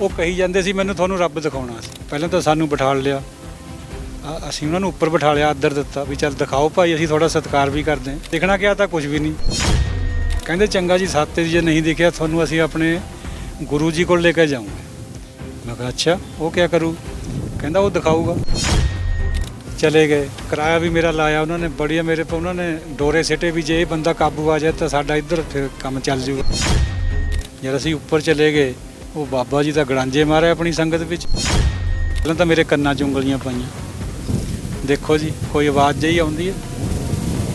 ਉਹ ਕਹੀ ਜਾਂਦੇ ਸੀ, ਮੈਨੂੰ ਤੁਹਾਨੂੰ ਰੱਬ ਦਿਖਾਉਣਾ ਸੀ। ਪਹਿਲਾਂ ਤਾਂ ਸਾਨੂੰ ਬਿਠਾ ਲਿਆ। ਆ- ਅਸੀਂ ਉਹਨਾਂ ਨੂੰ ਉੱਪਰ ਬਿਠਾ ਲਿਆ ਆਦਰ ਦਿੱਤਾ ਵੀ ਚੱਲ ਦਿਖਾਓ ਭਾਈ, ਅਸੀਂ ਤੁਹਾਡਾ ਸਤਿਕਾਰ ਵੀ ਕਰਦੇ ਹਾਂ। ਦੇਖਣਾ ਕਿਹਾ ਤਾਂ ਕੁਝ ਵੀ ਨਹੀਂ। ਕਹਿੰਦੇ, ਚੰਗਾ ਜੀ, ਸਾਤੇ ਜੇ ਨਹੀਂ ਦਿਖਿਆ, ਤੁਹਾਨੂੰ ਅਸੀਂ ਆਪਣੇ ਗੁਰੂ ਜੀ ਕੋਲ ਲੈ ਕੇ ਜਾਊਂਗੇ ਮੈਂ ਕਿਹਾ, ਅੱਛਾ, ਉਹ ਕਿਆ ਕਰੂ? ਕਹਿੰਦਾ, ਉਹ ਦਿਖਾਊਗਾ। ਚਲੇ ਗਏ। ਕਿਰਾਇਆ ਵੀ ਮੇਰਾ ਲਾਇਆ ਉਹਨਾਂ ਨੇ, ਬੜੀਆ ਮੇਰੇ ਪਾ, ਉਹਨਾਂ ਨੇ ਡੋਰੇ ਸਿੱਟੇ ਵੀ, ਜੇ ਇਹ ਬੰਦਾ ਕਾਬੂ ਆ ਜਾਏ ਤਾਂ ਸਾਡਾ ਇੱਧਰ ਫਿਰ ਕੰਮ ਚੱਲ ਜੂਗਾ। ਜਦ ਅਸੀਂ ਉੱਪਰ ਚਲੇ ਗਏ ਉਹ ਬਾਬਾ ਜੀ ਦਾ ਗੜਾਂਜੇ ਮਾਰੇ ਆਪਣੀ ਸੰਗਤ ਵਿੱਚ। ਪਹਿਲਾਂ ਤਾਂ ਮੇਰੇ ਕੰਨਾਂ 'ਚ ਉਂਗਲੀਆਂ ਪਾਈਆਂ। ਦੇਖੋ ਜੀ, ਕੋਈ ਆਵਾਜ਼ ਜਿਹੀ ਆਉਂਦੀ ਹੈ?